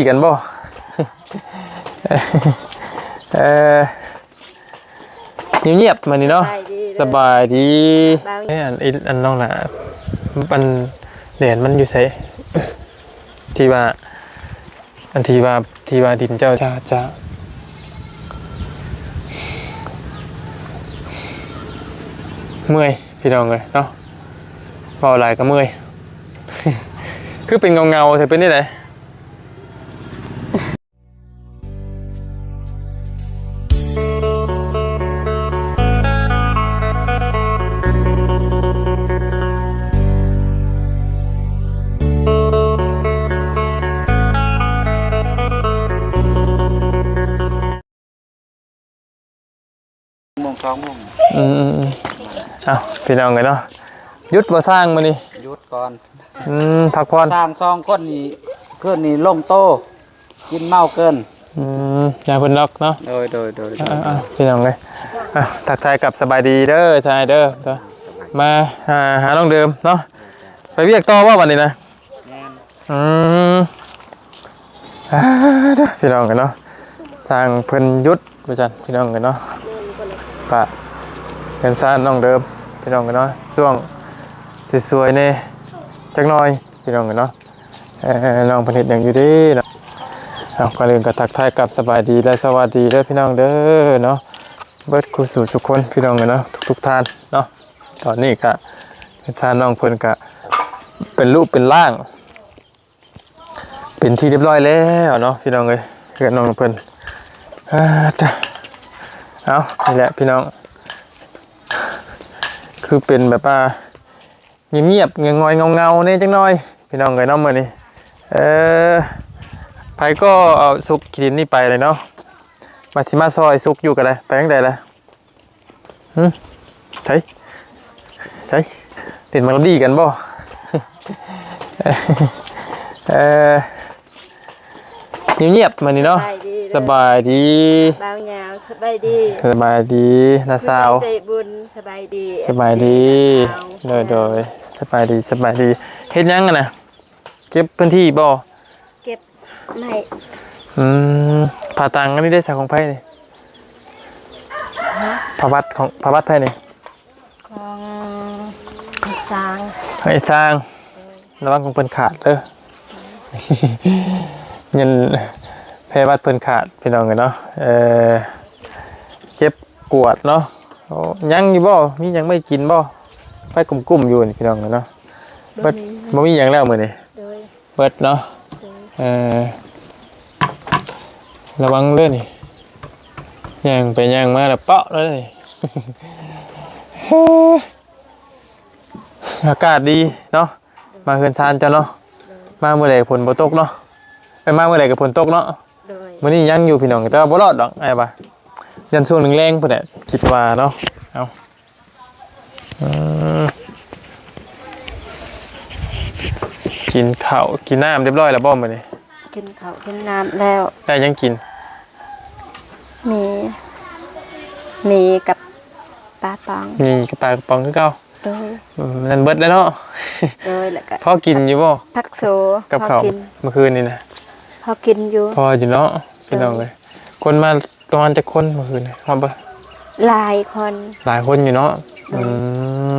ดีกันบ่เออเงียบๆมานี่เนาะสบายดีเอ้ยอันอีอันน้องน่ะมันเหรียญมันอยู่ไสที่ว่า อันที่ว่าที่ว่าดินเจ้าจะจะเมื่อยพี่น้องเลยเนาะเบาหลายก็เมื่อย คือเป็นเงาเงาๆเธอเป็นได้ไหน สองโมงอืมๆเอาพี่น้องเลยเนาะหยุดมาสร้างมานี่หยุดก่อนอืมพักผ่อนสร้างซองคนนี่เพื่อนนี่ล่มโต กินเมาเกินอืมยาเพิ่นนอกเนาะโดยโดยโดยอ่าๆพี่น้องเลยอะทักทายกับสบายดีเด้อชายเด้อเด้อมาหาหาน้องเดิมเนาะไปเรียกต่อว่าวันนี้นะแม่นอืมอ่าเด้อพี่น้องกันเนาะสร้างเพิ่นหยุดประจันพี่น้องกันเนาะ ปะเป็นสร้างน้องเดิมพี่น้องกันเนาะช่วงสวยๆเนี่ยจักหน่อยพี่น้องกันเนาะเอ่อน้องเพิ่นเฮ็ดหยังอยู่ดีเนาะเอาก่อนอื่นก็ทักทายกับสบายดีและสวัสดีเด้อพี่น้องเด้อเนาะเบิร์ดคูสู่ทุกคนพี่น้องกันเนาะทุกๆท่านเนาะตอนนี้ก็เป็นสร้างน้องเพิ่นก็เป็นรูปเป็นร่าง เป็นที่เรียบร้อยแล้วเนาะพี่น้องเลยเพื่อนน้องเพิ่นอ่าจ้ะ เอานี่แหละพี่น้อง คือเป็นแบบว่าเงียบเงยงอยเงาๆเนี่ยจังน้อย พี่น้องเลยเนาะมื้อนี้เออไผก็เอาซุกขีดนนี่ไปเลยเนาะมาสิมาซอยซุกอยู่กันเลยไปทางใดล่ะหึใช่ใช่ติดมาดีกันบ่เออ เงียบๆมานี่เนาะสบายดีบ่าวยาวสบายดีสบายดีนาสาวใจบุญสบายดีสบายดีเอโดฟยซีโดยสบายดีสบายดีเฮ็ดหยังกันนะเก็บพื้นที่บ่เก็บไม่อืมผ่าตังอันนี้ได้จากของไผนี่พระวัดของพระวัดไผนี่ของสร้างไอ้สร้างระวังของเพิ่นขาดเด้อ เงินเพวัดเพิ่นขาดพี่น้องกันเนาะเออเจ็บกวดเนาะโอ้ยังอยู่บ่มียังไม่กินบ่ไปกลุ่มๆอยู่นี่พี่น้องกันเนาะเบิดบ่มีหยังแล้วมื้อนี้โดยเบิดเนาะเออระวังเด้อนี่ย่างไปย่างมาแล้วเปาะเลยนี่อากาศดีเนาะมาเฮือนซานจ้ะเนาะมาเมื่อไหร่ฝนบ่ตกเนาะ ไปมาเมื่อไหร่ก็ฝนตกเนาะโดยมื้อนี้ยังอยู่พี่น้องแต่ว่าบ่รอดดอกไอ้บ่ายันช่วงหนึงแรงพุ่นแหละคิดว่าเนาะเอาอืมกินข้าวกินน้ำเรียบร้อยแล้วบ่มื้อนี้กินข้าวกินน้ำแล้ว ได้ยังกิน มีมีกับปลาตองมีกระปลากระป๋องคือเก่าโดยอืมนั่นเบิดแล้วเนาะ โดยแล้วก็พอกินอยู่บ่ผักโซกับพอข้าวกินเมื่อคืนนี่นะ พอกินอยู่พออยู่เนาะพี่น้องเลยคนมาประมาณจะคนเมื่อคืนนี่ฮอดบ่หลายคน หลายคนอยู่เนาะอื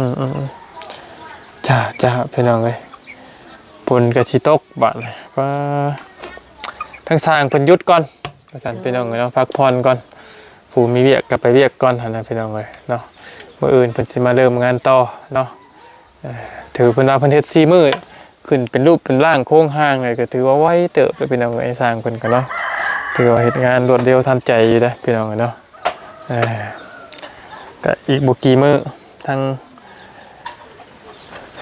มอืมจ้าจ้าพี่น้องเลยปนกระชิตกบาดเลยว่าทั้งสร้างเพิ่นหยุดก่อนประสานพี่น้องเลยเนาะพักผ่อนก่อนผู้มีเวียกกลับไปเวียกก่อนหั่นนะพี่น้องเลยเนาะมื้ออื่นเพิ่นสิมาเริ่มงานต่อเนาะเอ่อถือเพิ่นว่าเพิ่นเฮ็ด4มื้อ ขึ้นเป็นรูปเป็นร่างโค้งห้างเลยก็ถือว่าไวเติบไปพี่น้องเลยสร้างเพิ่นเนาะถือว่าเฮ็ดงานรวดเร็วทันใจอยู่เด้อพี่น้องเนาะก็อีกบุกีมือทั้ง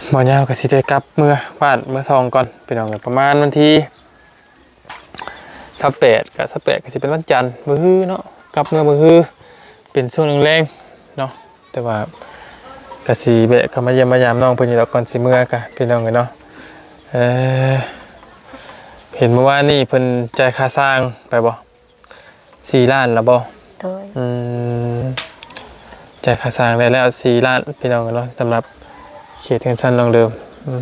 หมอยาวกับสิได้กลับเมื่อบ้านเมื่อซองก่อนไปน้องกันประมาณวันที่สับแปดกับสับแปดก็สิเป็นวันจันทร์มือฮื้อเนาะกลับเมื่อมือฮื้อเป็นช่วงแรงๆเนาะแต่ว่ากสิเบะก็มาเยี่ยมมายามน้องเพิ่นอยู่แล้วก่อนสิเมื่อกะพี่น้องเนาะ เออเห็นเมื่อวานนี่เพิ่นจ่ายค่าสร้างไปบ่สี่ล้านแล้วบ่โดยอืมจ่ายค่าสร้างได้แล้วสี่ล้านพี่น้องกันเนาะสำหรับเขตเงินสั้นลองเดิมอืม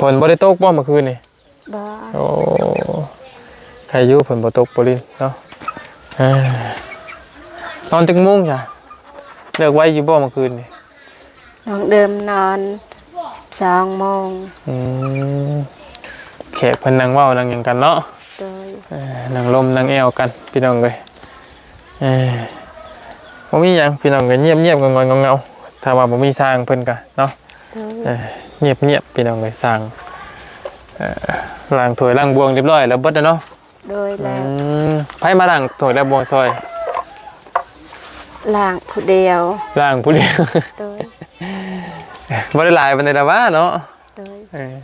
ผลบริโตกบ่เมื่อคืนนี่ บ่โอ้ใครอยู่เพิ่นบ่ตกบ่ลินเนาะเอ้อนอนจังมุ้งจ้ะเลิกไว้อยู่บ่เมื่อคืนนี่น้องเดิมนอน สิบสองโมงอืมแขกเพิ่นนั่งเว้านั่งหยังกันเนาะโดยเออนั่งลมนั่งแอวกันพี่น้องเอ้ยเออบ่มีหยังพี่น้องก็เงียบๆงอยๆเงาๆถ้าว่าบ่มีสร้างเพิ่นก็เนาะ โดยเออเงียบๆพี่น้องเอ้ยสร้างเอ่อล้างถ้วยล้างบวงเรียบร้อยแล้วเบิดแล้วเนาะโดยอืแล้วมไผมาล้างถ้วยล้างบวงซอยล่างผู้เดียวล้างผู้เดียว โดย บ่ได้หลายปานใดดอกว่าเนาะโดยเออ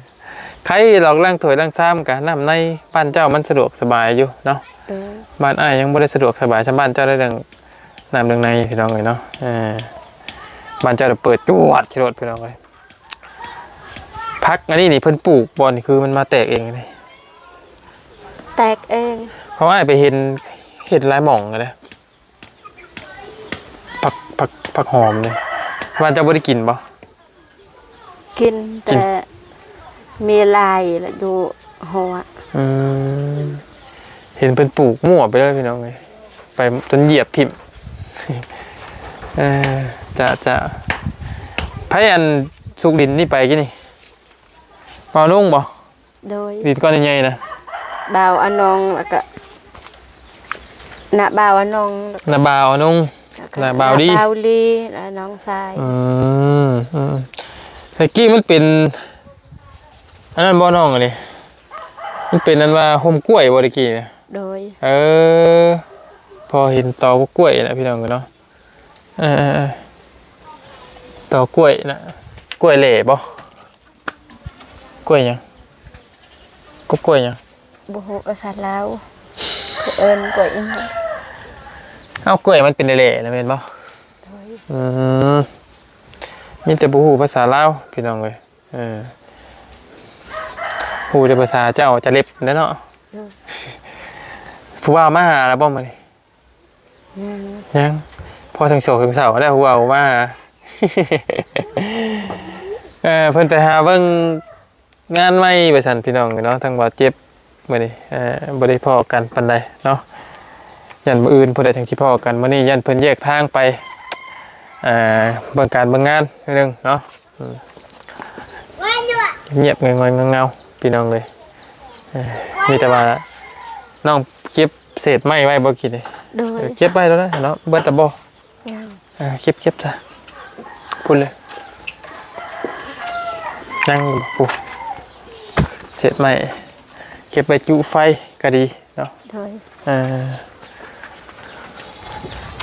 ใครหลอกล้างถ้วยล้างซ้ำกะน้ำในบ้านเจ้ามันสะดวกสบายอยู่เนาะโดยบ้านอ้ายยังบ่ได้สะดวกสบายชาวบ้านเจ้าได้เรื่องน้ำเรื่องในพี่น้องเลยเนาะเออบ้านเจ้าเปิดจวดชิโรดพี่น้องเลยพักอันนี้นี่เพิ่นปลูกบอลนี่คือมันมาแตกเองเลยแตกเองเพราะว่าอ้ายไปเห็นเห็นหลายหม่องเลยผักผักผักหอมเลยบ้านเจ้าบ่ได้กินบ่ กินกินแต่มีลายแล้วดูหัวอืมเห็นเพิ่นปลูกมั่วไปเลยพี่น้องเลยไปจนเหยียบทิ่มเออจะจะไผอันสุกดินนี่ไปกี่นี่เปล่านุ่งบ่โดยดินก้อนใหญ่ๆนะบ่าวอนองแล้วก็นาบ่าวอนองแล้วนาบาวอะนุ่งก็น่ะบ่าวดีบ่าวลีแล้วน้องชายอืมอืม ตะกี้มันเป็นอันนั้นบ่น้องอันนี้มันเป็นอันว่าโฮมกล้วยบ่ตะกี้เนี่ยโดย เออ พอเห็นตอกล้วยนะพี่น้องกันเนาะเออเออเออตอกล้วยนะกล้วยเหล่บ่กล้วยหยังก็กล้วยหยังบ่ฮู้ภาษาลาวเขาเอิ้นกว่าอีหยังเอ้ากล้วยมันเป็นเหล่ๆนะแม่นบ่โดยอืม มีแต่บ่ฮู้ภาษาลาวพี่น้องเอ้ยเออฮู้แต่ภาษาเจ้าจะเล็บนั่นเนาะผู้ว่ามาหาแล้วบ่มื้อนี้ยังยังพอทั้งโศกทั้งเศร้าแล้วผู้ว่ามาหาเออเพิ่นไปหาเบิ่งงานใหม่ไปสั่นพี่น้องเนาะทั้งบ่เจ็บมื้อนี้เอ่อบ่ได้พอกันปานใดเนาะยันมื้ออื่นผู้ใดทั้งสิพ้อกันมื้อนี้ยันเพิ่นแยกทางไป อ่อเบิ่งการเบิ่งงานนิดนึงเนาะอืมเงียบงอยๆเงาๆพี่น้องเลยเอ่อมีแต่ว่าน้องเก็บเศษไม้ไว้บ่กินนี่โดเอยอเก็บไว้แล้วนะเนาะเบิดแล้วบ่ยังเออเก็บเก็บซะพูดเลยนั่งอยู่บ่ปูเศษไม้เก็บไว้จุไฟก็ดีเนาะโดยเออ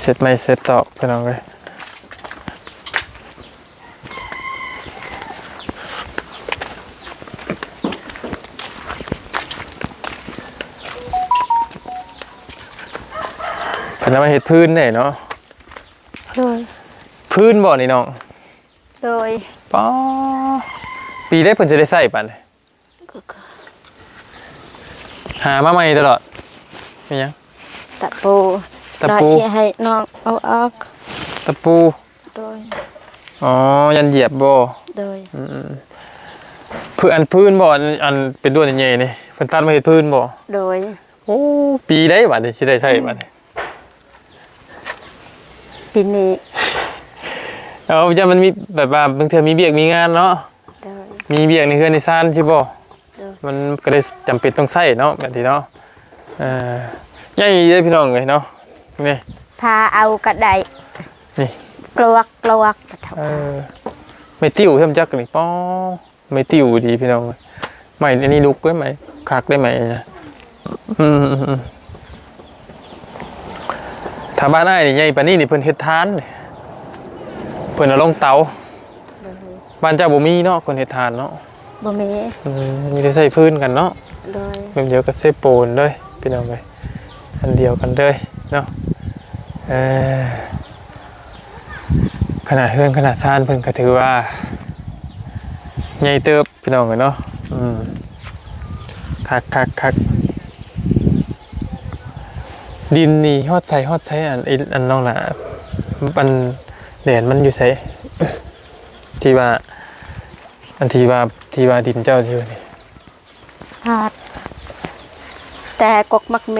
เสร็จไม่เสร็จตอกพี่น้องเลย เพิ่นเอามาเฮ็ดพื้นได้เนาะโดยพื้นบ่นี่น้องโดยป้อปีได้เพิ่นจะได้ใส่ปานใดก็คือหามาใหม่ตลอดเป็นหยัง ตะปูตะน้อยปูสิให้น้องเอาออกตะปู โดยอ๋อ ยันเหยียบบ่โดยอืมๆพื้นอันพื้นบ่อันอันเป็นด้วนใหญ่ๆนี่เพิ่นตัดมาเฮ็ดพื้นบ่โดย โอ้ ปีได้บัดนี้สิได้ใช้บัดนี้ ปีนี้เอาจะมันมีแบบว่าบางเทื่อมีเบียกมีงานเนาะโดยมีเบียกในเฮือนในซ่านใช่บ่เออมันก็ได้จำเป็นต้องใช้เนาะแบบนี้เนาะเอ่อใหญ่เด้อพี่น้องเอ้ยเนาะนี่พาเอากระไดนี่กลวกกลวกกระเถาเออไม่ติ้วเท่าจักนี่ป้อไม่ติ้วดีพี่น้องเอ้ยไม่อันนี้ลุกได้ไหมคักได้ไหมนะอืมๆๆ ถ้าบ้านอ้ายนี่ใหญ่ปานนี้นี่เพิ่นเฮ็ดทานนี่เพิ่นเอาลงเตาโดยบ้านเจ้าบ่มีเนาะคนเฮ็ดทานเนาะบ่มีอืมมีแต่ใส่พื้นกันเนาะโดยแบบเดียวกับใส่ปูนเลยพี่น้องเลยอันเดียวกันเลยเนาะเออขนาดเฮือนขนาดซ่านเพิ่นก็ถือว่าใหญ่เติบพี่น้องเลยเนาะอืมคักคักคัก ดินนี่ฮอดใส่ฮอดใส่อันไอ้อันน้องล่ะมันแดนมันอยู่ใส่ที่ว่า อันที่ว่าที่ว่าดินเจ้าอยู่นี่พาดแต่กกมักเม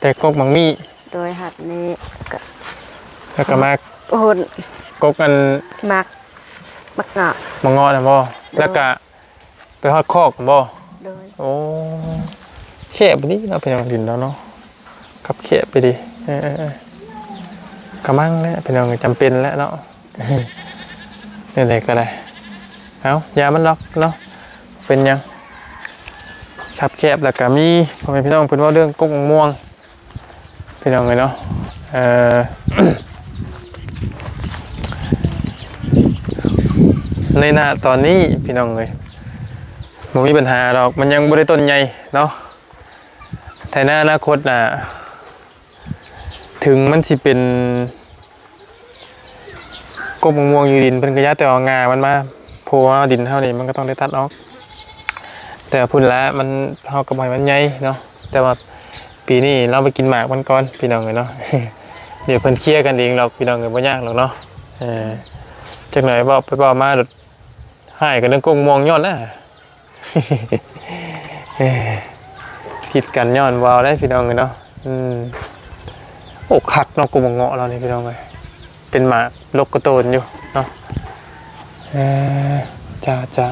แต่กกมังมีโดยหัดนี้ก็แล้วก็มาหุ่นกกกันมักมักเงาะมังงอนะบ่แล้วก็ไปฮอดคอกบ่โดยโอ้แคบไปดิเราไปทางดินแล้วเนาะ ขับแคบไปดิกระมังแล้วเป็นเอาจำเป็นแล้วเนาะนี่อะไรก็ได้เอายามันล็อกเนาะเป็นยังขับแคบแล้วก็มีพ่อแม่พี่น้องเพิ่นว่าเรื่องกุ้งม่วงพี่น้องเลยเนาะเออในหน้าตอนนี้พี่น้องเลยมันมีปัญหาหรอกมันยังบริต้นใหญ่เนาะแต่ในอนาคตน่ะ ถึงมันสิเป็นกบมะม่วงอยู่ดินเป็นกระยะแต่ว่างามันมาเพราะว่าดินเท่านี้มันก็ต้องได้ตัดออก แต่พุ่นละมันเท่ากับใบมันใหญ่เนาะแต่ว่าปีนี้เราไปกินหมากมันก่อนพี่น้องเลยเนาะเดี๋ยวเพิ่นเคลียร์กันเองหรอกพี่น้องเลยไม่ยากหรอกเนาะเออจากหน่อยบอกไปบอกมาให้กันเรื่องกงมองย้อนนะผิดกันย้อนวาวได้พี่น้องเลยเนาะอืม โอ้คักเนาะกูมองเงาะเรานี่พี่น้องเลยเป็นหมาลกกระโตนอยู่เนาะเออจ้าจ้า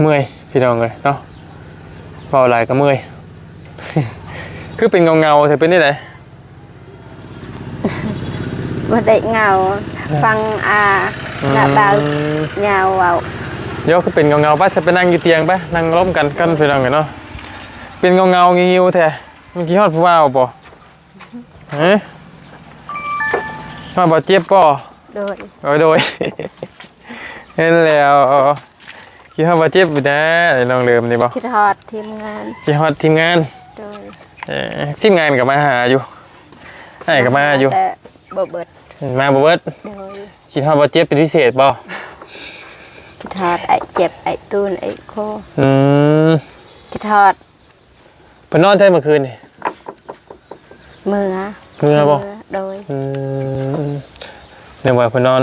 เมื่อยพี่น้องเลยเนาะเบาไหลายก็เมื่อย คือเป็นเงาเงาๆเธอเป็นได้ไหนบ่ได้เงา ฟังอาหน้าบาวเงาเอา เดี๋ยวคือเป็นเงาเงาๆป่ะจะไปนั่งอยู่เตียงป่ะนั่งร่มกันกันไปนั่งกันเนาะเป็นเงาเงาๆงิ้วๆแท้เมื่อกี้ฮอดผู้ว่าบ่เฮ้ยมาบ่เจ็บป่โดยโอ้ยโดยเห็นแล้วคิดฮอดบ่เจ็บอยู่นะไอ้น้องเลิมนี่บ่คิดฮอดทีมงานคิดฮอดทีมงานโดยเอ่อทีมงานก็มาหาอยู่ให้ก็มาอยู่แต่บ่เบิดมาบ่เบิดโดยคิดฮอดบ่เจ็บเป็นพิเศษบ่ คิดฮอดไอ้เจ็บไอ้ตูนไอ้โคอืมคิดฮอดเพิ่นนอนใจเมื่อคืนนี่ มือเมื่อบ่ โดยอืมเรียกว่าเพิ่นนอน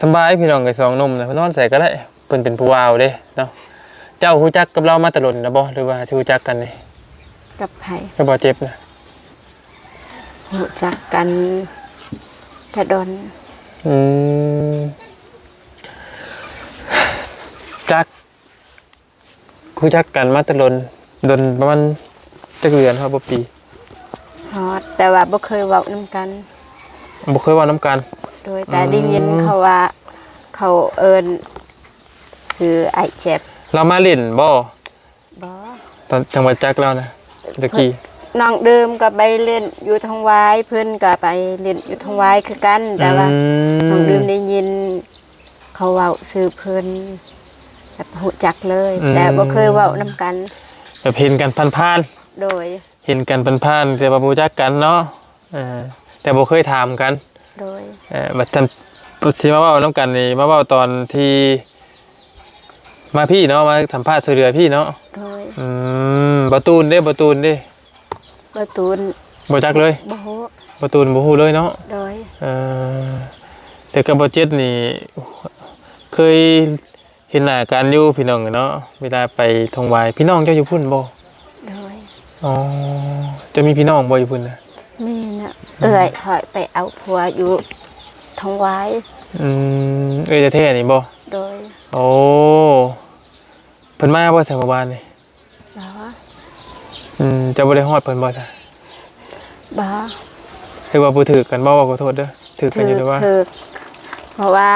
สำบายพี่น้องกับสองหนมนะเพิ่นนอนใส่ก็ได้เพิ่นเป็นผู้วาวเด้เนาะเจ้าฮู้จักกับเรามาแตลอดนะบ่หรือว่าสิฮู้จักกันนี่กับไผก็บ่เจ็บนะรู้จักกันแต่ดนอืม จักฮู้จักกันมาแตลอดดนประมาณจักเดือนครับบ่ปีฮอดแต่ว่าบ่เคยเว้านํกันบ่เคยเว้านํกัน โดยแต่ได้ยินเขาว่าเขาเอิ้นซื้อไอ้เจ็บเรามาเล่นบ่บ่ตอนจังหวัดจักแล้วนะตะกี้น้องเดิมก็ไปเล่นอยู่ทางวายเพิ่นก็ไปเล่นอยู่ทางวายคือกัน แต่ว่าอืน้องเดิมมได้ยิน เขาเว้าซื้อเพิ่น แบบหูจักเลย อืม แต่บ่เคยเว้านํกัน แบบเห็นกันผ่านๆโดยเห็นกันเป็นผ่านๆแต่ว่ารู้จักกันเนาะเออแต่บ่เคยถามกันโดย เออบัดทันสิมาเว้านํกันนี่มาเว้าตอนที่ มาพี่เนาะมาสัมภาษณ์ช่วยเหลือพี่เนาะโดยอืมบ่ตูนเด้บ่ตูนเด้ประตูนบ่จักเลยบ่ฮู้บ่ตูนบ่ฮู้เลยเนาะ โดย เออแต่กับบ่เจ็ดนี่ เคย เห็นหน้ากันอยู่พี่น้องเนาะเวลาไปทงวายพี่น้องเจ้าอยู่พุ่นบ่โดยอ๋อจะมีพี่น้องบ่อยู่พุ่นน่ะมีน่ะเอื้อยถอยไปเอาผัวอยู่ทางวายอืมเอ้ยจะเท่นี่บ่โดยโอ้เพิ่นมาบ่ใส่หมู่บ้านนี่บ่อืมจะบ่ได้ฮอดเพิ่นบ่ซะบ่หรือว่าบ่ถือกันบ่ว่าขอโทษเด้อถือกันอยู่หรือว่าถึกเพราะว่า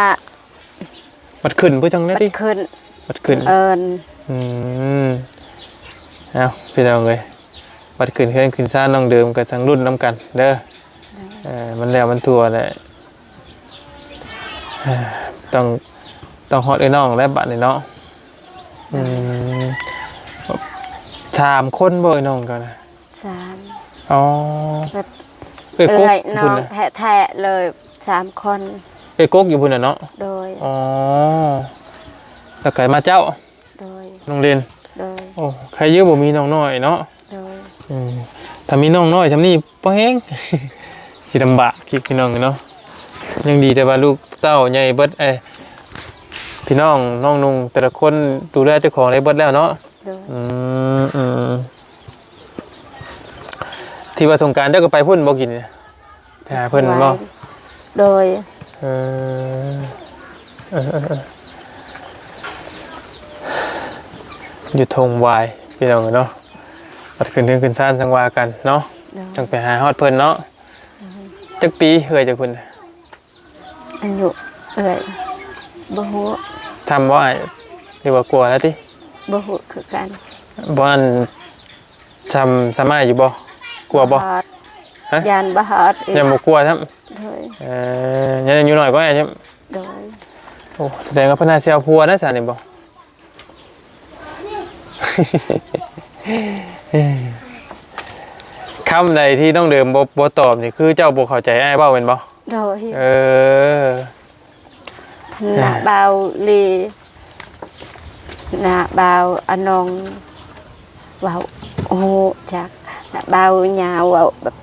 บัดขึ้นเพิ่นจังได๋มันติขึ้น บัดขึ้น เอิญอืมเอ้าพี่น้องเอ้ยบัดขึ้นเฮือนขึ้นซ่านน้องเดิมก็สังรุ่นนํกันเด้อเออมันแล้วมันทั่วแหละเอ้อต้องต้องฮอดไอ้น้องแล้วบัดนี้เนาะอืมสามคนบ่ไอ้น้องกันนะสามอ๋อแบบเอ้ยกกเอ้ยอยู่น้อพุ่นงน่ะแท้ๆเลยสามคน เอ้ยกกอยู่พุ่นน่ะเนาะโดยอ๋อแล้วไก่มาเจ้าโดยโรงเรียนโดยโอ้ใครเยอะบ่มีน้องน้อยเนาะโดยอืมถ้ามีน้องน้อยซำนี้บ่แฮงสิลำบากคิดพี่น้องเนาะยังดีแต่ว่าลูกเต้าใหญ่เบิดเอ้ยพี่น้องน้องนุ่งแต่ละคนดูแลเจ้าของได้เบิดแล้วเนาะโดยอืมอืมที่ว่าสงกรารเจ้าก็ไปพุ่นบ่กินเนี่ยไปหาเพิ่นบ่โดยเออเออเออเอออยู่ทงวายพี่น้องเนาะปัดขึ้นเทิงขึ้นซ่านสังวากันเนาะโดยจังไปหาฮอดเพิ่นเนาะจักปีเคยจะคุณอายุเอ่ยบ่ฮู้ทำบ่อ้ายหรือว่ากลัวแล้วติบ่ฮู้คือกันบ่อันจำสมัยอยู่บ่กลัวบ่ฮอดฮะยานบ่ฮอดอีกยังบ่กลัวครับ โดยเอ่อยังอยู่หน่อยก็ได้ครับโดยโอ้แสดงว่าเพนนาเซียวพัวนะสารนี่บ่คำใดที่ต้องเดิมบ่บ่ตอบนี่คือเจ้าบ่เข้าใจอ้ายเว้าแม่นบ่โดยเออ หน้าเบาลีหน้าเบาอนงเว้าโอ้โหจักหน้าเบายาวเว้าแบบ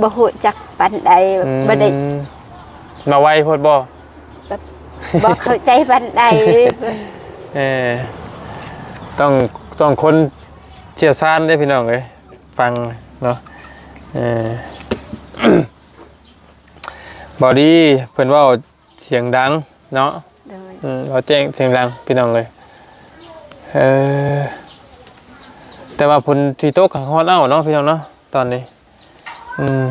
บ่ฮู้จักปานใดแบบบ่ได้อืมมาไวโพดบ่บ่เข้าใจปานใดเออต้องต้องคนเชี่ยวชาญได้อพี่น้องเอ้ยฟังเนาะเออบอดี้เพิ่นเว่าเสียงดังเนาะโดยอืมเราแจ้งเสียงดังพี่น้องเลยเออแต่ว่าผลที่โต๊ะขังฮอดเอ้าเนาะพี่น้องเนาะตอนนี้ อืม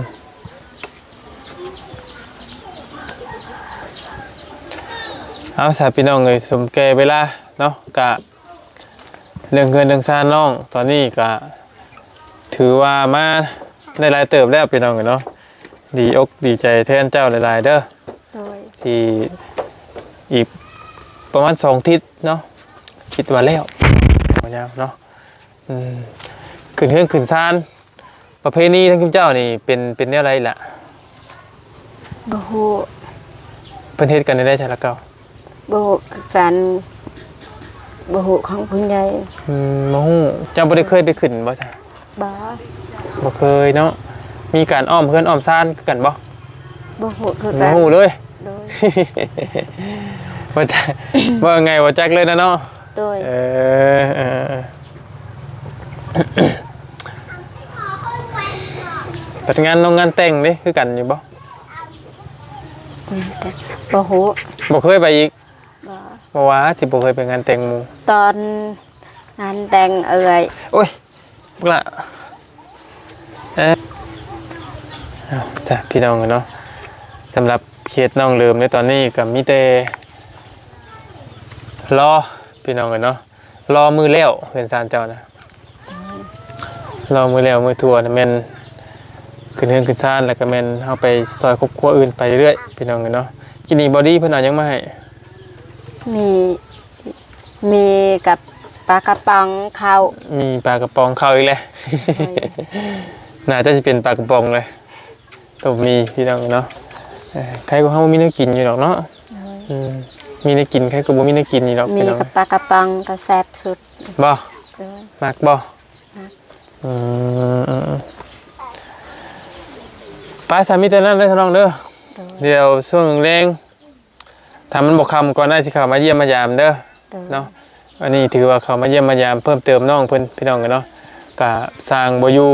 เอาสาพี่น้องเลยสมแก่เวลาเนาะกะเรื่องเงินเรื่องซ่านน้อง ตอนนี้กะถือว่ามาได้หลายเติบแล้วพี่น้องเลยเนาะดีอกดีใจแทนเจ้าหลายๆเด้อโดยที่อีกประมาณสองทิศเนาะคิดว่าแล้วเอายาวเนาะอืมขึ้นเครื่องขึ้นซาน ประเพณีทั้งคุณเจ้านี่เป็นเป็นแนวอะไรล่ะบ่ฮู้เพิ่นเฮ็ดกันได้ใช่ละเก่าบ่ฮู้คือกันบ่ฮู้ของผู้ใหญ่อืมบ่ฮู้เจ้าบ่ได้เคยไปขึ้นบ่จ้ะบ่บ่เคยเนาะมีการอ้อมเพื่อนอ้อมซานคือกันบ่บ่ฮู้คือบ่กันฮู้เลย โดยว่าจะว่าไงว่าจักเลยนะเนาะโดยเออเออ เออปัดงานลงงานแต่งนี่คือกันอยู่บ่บ่ฮู้บ่เคยไปอีกบ่บ่ว่าสิบ่เคยไปงานแต่งหมู่ตอนงานแต่งเอ่ยโอ้ยพวกละเอ๊ะเอาจ้ะพี่น้องกันเนาะสำหรับเคสน้องเลิมในตอนนี้ก็มีแต่รอพี่น้องกันเนาะรอมือแล้วเพื่อนซานเจ้านะรอมือแล้วมือทัวนะแม่น ขึ้นเฮือนขึ้นซานแล้วก็แม่นเฮาไปซอยครอบครัวอื่นไปเรื่อยๆพี่น้องกันเนาะกินนี่บอดี้เพิ่นเอาหยังมาให้มีมีกับปลากระป๋องข้าวมีปลากระป๋องเข้าอีกแล้ว น่าจะจะเป็นปลากระป๋องเลยต้องมีพี่น้องเนาะเอ่อใครก็เขาบ่มีเนื้อกินอยู่หรอกเนาะอืมมีเนื้อกินใครก็บ่มีเนื้อกินอยู่หรอกมีพี่น้องกับปลากระป๋องก็แซ่บสุดบ่โดยมักบ่มักอืมอืมอืมไป สามีแต่นั้นเลยท่านน้องเด้อโดยเดี๋ยวช่วงแรงถ้ามันบ่คำก่อนได้สิเข้ามาเยี่ยมมายามเด้อโดยเนาะอันนี้ถือว่าเขามาเยี่ยมมายามเพิ่มเติมน้องเพิ่นพี่น้องกันเนาะกะสร้างบ่อยู่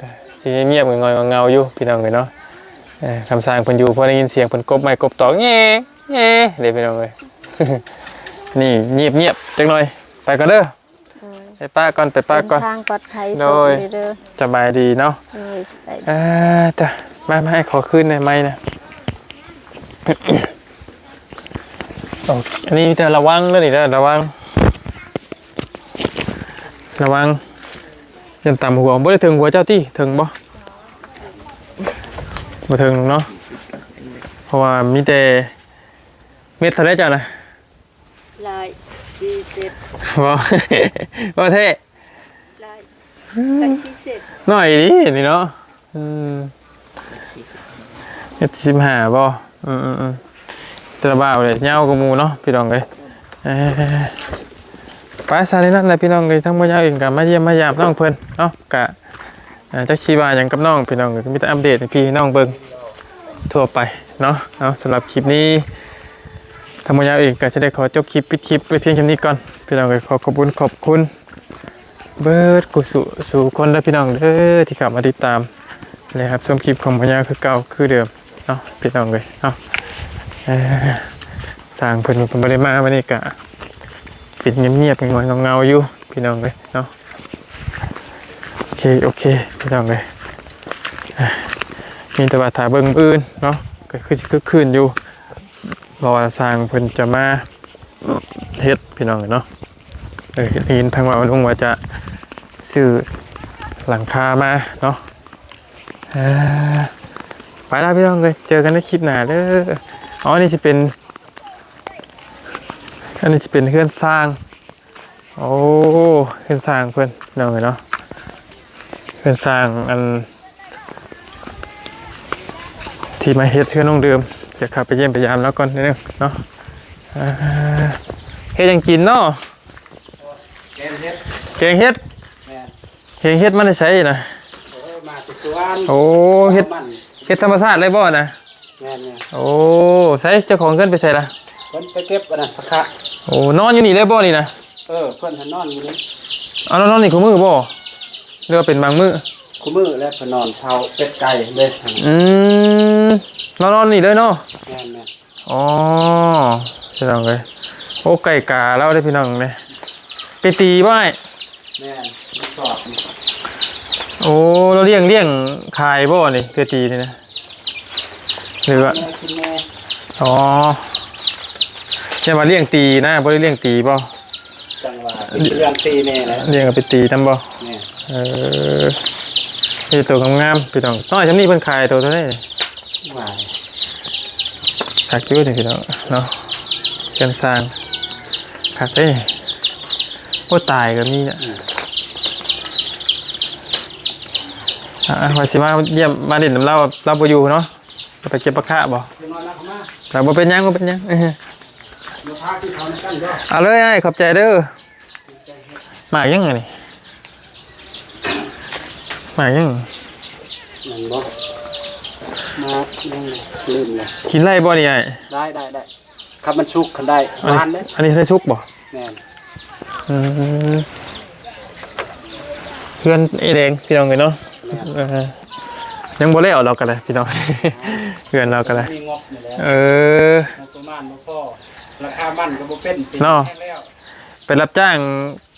กะสิเงียบๆงอยๆเงาๆอยู่พี่น้องกันเนาะเออคำสร้างเพิ่นอยู่พอได้ยินเสียงเพิ่นกบไม้กบตอกแง่แง่เลยพี่น้องเอ้ยนี่เงียบๆจักหน่อยไปก่อนเด้อโดยไปป้าก่อนไปป้าก่อนเดินทางปลอดภัยโดสุยขเด้อสบายดีเนาะโดยสบายดีอ่าจ้ะ มามาให้ขอขึ้นหน่อยไหมนะโอ้อันนี้จะระวังเด้อนี่เด้อระวัง ระวังยันต่ำหัวบ่ได้ถึงหัวเจ้าที่ถึงบ่บ่ถึงหรอกเนาะเพราะว่ามีแต่เม็ดเท่าไรเจ้านะร้อยสี่สิบบ่บ่เท่ร้อยร้อยสี่สิบหน่อยดินี่เนาะอืม เม็ดสิบห้าบ่อืมอืมอืมแต่ละบ่าวเลยเหย้ากับหมูเนาะพี่น้องเอ้ยเอ้ยไปซาในนั้นแหละพี่น้องเอ้ยทั้งบ่ยาวเองก็มาเยี่ยมมายามน้องเพิ่นเนาะกะอ่าจักชีวาหยังกับน้องพี่น้องเอ้ยก็มีแต่อัปเดตให้พี่น้องเบิ่งทั่วไปเนาะเอาสำหรับคลิปนี้ธรรมยาวเองก็จะได้ขอจบคลิปปิดคลิปไปเพียงแค่นี้ก่อนพี่น้องก็ขอขอบคุณขอบคุณ เบิร์ดกุสุสู่คนและพี่น้องเด้อที่เข้ามาติดตามนะครับชมคลิปของพญาคือเก่าคือเดิม เนาะพี่น้องเลยเนาะสร้างเพิ่นเพิ่นบ่ได้มาวันนี้กะปิดเงียบๆงอยๆเงาๆอยู่พี่น้องเลยเนาะโอเคโอเคพี่น้องเลยมีแต่ว่าถ่ายเบิ่งอื่นเนาะก็คือคือคืนอยู่รอสร้างเพิ่นจะมาเฮ็ดพี่น้องเลยเนาะเออได้ยินทางว่าลุงว่าจะซื้อหลังคามาเนาะ แล้วพี่น้องเลยเจอกันในคลิปหน้าเด้ออ๋อนี่จะเป็น อันนี้จะเป็นเครื่องสร้าง โอ้เครื่องสร้างเพื่อนพี่น้องเลยเนาะเครื่องสร้างอัน ที่มาเฮ็ดเครื่องน้องเดิมจะขับไปเยี่ยมไปยามแล้วก่อนนิดนึงเนาะอ่าเฮ็ดหยังกินเนาะแกนเฮ็ดเก่งเฮ็ดแม่นเก่งเฮ็ดมันได้ใช้นะโอ้ยมาติดสวนโอ้เฮ็ดมัน เฮ็ดธรรมชาติเลยบ่นะแม่นเนี่ยโอ้ใช้เจ้าของเงินไปใส่ละเพิ่นไปเก็บอันนั้นผักคะโอ้นอนอยู่นี่เลยบ่นี่นะเออเพิ่นหันนอนอยู่นี่เอาแล้วนอนนี่คู่มือบ่หรือว่าเป็นบางมื้อคุมือแล้วเพิ่นนอนเผาเป็ดไก่เลยอืมนอนนอนนี่เลยเนาะแม่นแม่นอ๋อพี่น้องเลยโอ้ไก่กาแล้วได้อพี่น้องเลยไปตีบ่ไอ้แม่นมันสอบนี่ โอ้เราเลี้ยงเลี้ยงขายบ่นี่เพื่อตีนี่นะหรือว่าแม่กินแม่อ๋อจะมาเลี้ยงตีนะบ่ได้เลี้ยงตีบ่จังหวะเป็นเรื่องตีแน่นะเลี้ยงเอาไปตีทำบ่แม่เออนี่ตัวงามๆพี่น้องน้อยจำนี่เพิ่นขายตัวเท่าไหร่ว่าคักอยู่นี่พี่น้องเนาะเกันสร้างคักเอ้ยโอ้ตายก็มีเนี่ย อะว่าสิมาเยี่ยมมาดินน้ำเล่าเราบ่อยู่เนาะไปเก็บปลาคาบ่เดี๋ยวนอนแล้วเข้ามาเราบ่เป็นหยังบ่เป็นหยังเออเดี๋ยวพาที่เขาในกันเด้อเอาเลยไอ้ขอบใจเด้อหมากยังไงนี่หมากยังมันบ่มายังลืมเลยกินไรบ่นี่ไอ้ได้ได้ได้ครับมันสุกคันได้อันหวานนี้เด้อันนี้ใส่ซุกบ่แม่นอืมเพื่อนไอ้แดงพี่น้องกันเนาะแม่น เออยังบ่ได้เอาเรากันเลยพี่น้อง เพื่อนเรากันเลยมีงบนี่แหละเออ งบประมาณบ่พอราคามันก็บ่เป็นปีเนาะแห้งแล้วไปรับจ้าง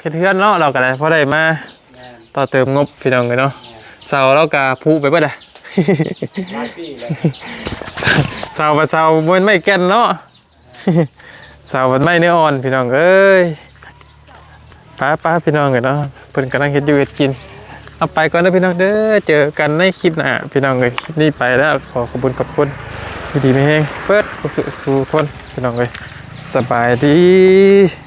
เฮ็ดเพื่อนเนาะเรากันเลยเพราะได้มาแม่นต่อเติมงบพี่น้องกันเนาะเสาเรากาผูไปเบิดอะหลายปีแล้วเสาว่าเสามันไม่แก่นเนาะเสามันไม่เนื้ออ่อนพี่น้องเอ้ยป้าป้าพี่น้องกันเนาะเพิ่นกำลังเฮ็ดอยู่เฮ็ดกิน เอาไปก่อนนะพี่น้องเด้อเจอกันในคลิปหน้าพี่น้องเลยคลิปนี้ไปแล้วขอขอบคุณขอบคุณที่ดีไม่แห้งเปิดทุกทุกคนพี่น้องเลยสบายดี